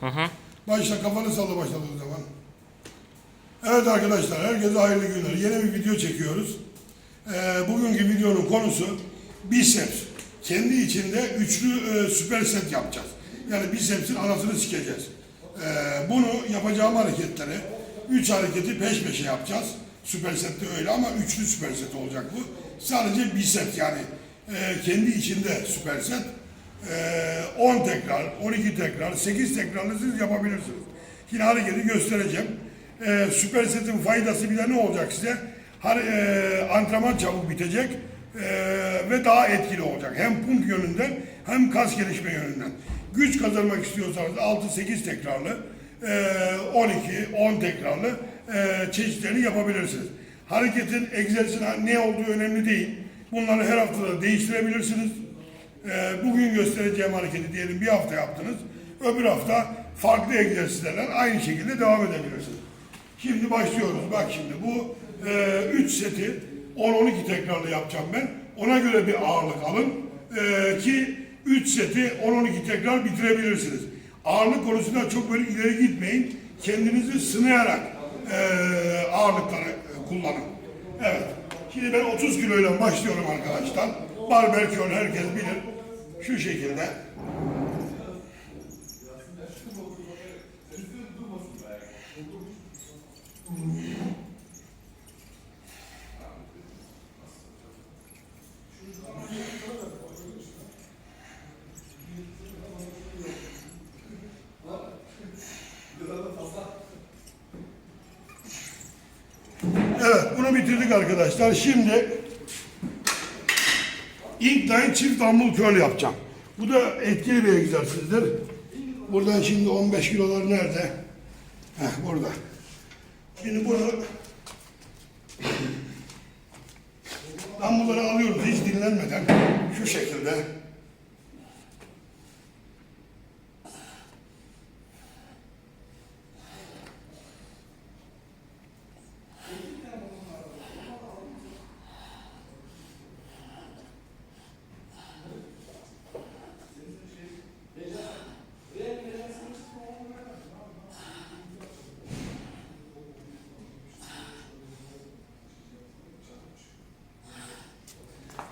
Hı hı. Başla kafanı salla başladığın zaman. Evet arkadaşlar herkese hayırlı günler. Yeni bir video çekiyoruz. Ee, bugünkü videonun konusu biceps. Kendi içinde üçlü e, süper set yapacağız. Yani bicepsin anasını sikeceğiz. Ee, bunu yapacağım hareketleri, üç hareketi peş peşe yapacağız. Süper sette öyle ama üçlü süper set olacak bu. Sadece biceps yani e, kendi içinde süper set. Ee, 10 tekrar, 12 tekrar, 8 tekrarlı siz yapabilirsiniz. Şimdi hareketi göstereceğim. Ee, süper setin faydası bir de ne olacak size? Har e, antrenman çabuk bitecek e, ve daha etkili olacak. Hem pump yönünden hem kas gelişme yönünden. Güç kazanmak istiyorsanız 6-8 tekrarlı, e, 12, 10 tekrarlı e, çeşitlerini yapabilirsiniz. Hareketin, egzersizin ne olduğu önemli değil. Bunları her haftada değiştirebilirsiniz. Ee, bugün göstereceğim hareketi diyelim bir hafta yaptınız. Öbür hafta farklı egzersizlerle aynı şekilde devam edebilirsiniz. Şimdi başlıyoruz. Bak şimdi bu 3 seti 10-12 tekrarlı yapacağım ben. Ona göre bir ağırlık alın Ee, ki 3 seti 10-12 tekrar bitirebilirsiniz. Ağırlık konusunda çok böyle ileri gitmeyin. Kendinizi sınayarak e, ağırlıkları e, kullanın. Evet. Şimdi ben 30 kiloyla başlıyorum arkadaşlar. Barbell curl herkes bilir. Şu şekilde. Evet bunu bitirdik arkadaşlar. Şimdi incline çift dumbbell curl yapacağım. Bu da etkili bir egzersizdir. Buradan şimdi 15 kilolar nerede? Heh, burada. Şimdi bunu dumbbellları alıyoruz hiç dinlenmeden şu şekilde.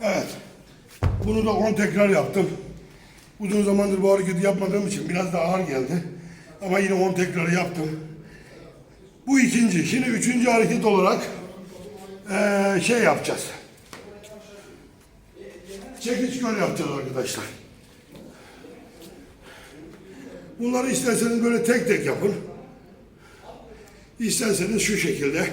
Evet. Bunu da 10 tekrar yaptım. Uzun zamandır bu hareketi yapmadığım için biraz da ağır geldi. Ama yine 10 tekrarı yaptım. Bu ikinci. Şimdi üçüncü hareket olarak eee, şey yapacağız. Çekiç göl yapacağız arkadaşlar. Bunları isterseniz böyle tek tek yapın. İsterseniz şu şekilde.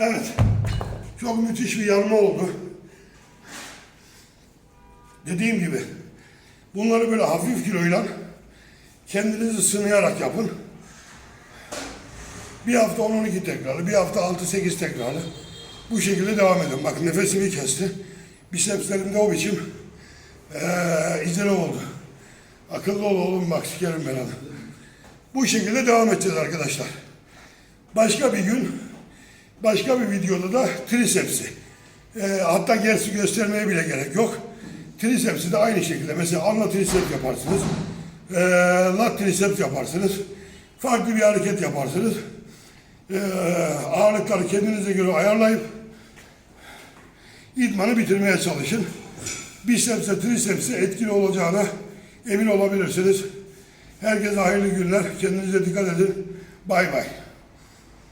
Evet. Çok müthiş bir yanma oldu. Dediğim gibi bunları böyle hafif kiloyla kendinizi sınayarak yapın. Bir hafta 10-12 tekrarlı, bir hafta 6-8 tekrarlı. Bu şekilde devam edin. Bak nefesimi kesti. Bisepslerimde o biçim ee, izleme oldu. Akıllı ol oğlum bak sikerim ben onu. Bu şekilde devam edeceğiz arkadaşlar. Başka bir gün Başka bir videoda da trisepsi. Ee, hatta gerisi göstermeye bile gerek yok. Trisepsi de aynı şekilde. Mesela anla triceps yaparsınız. Ee, lat triceps yaparsınız. Farklı bir hareket yaparsınız. Ee, ağırlıkları kendinize göre ayarlayıp idmanı bitirmeye çalışın. Biceps'e, triceps'e etkili olacağına emin olabilirsiniz. Herkese hayırlı günler. Kendinize dikkat edin. Bay bay.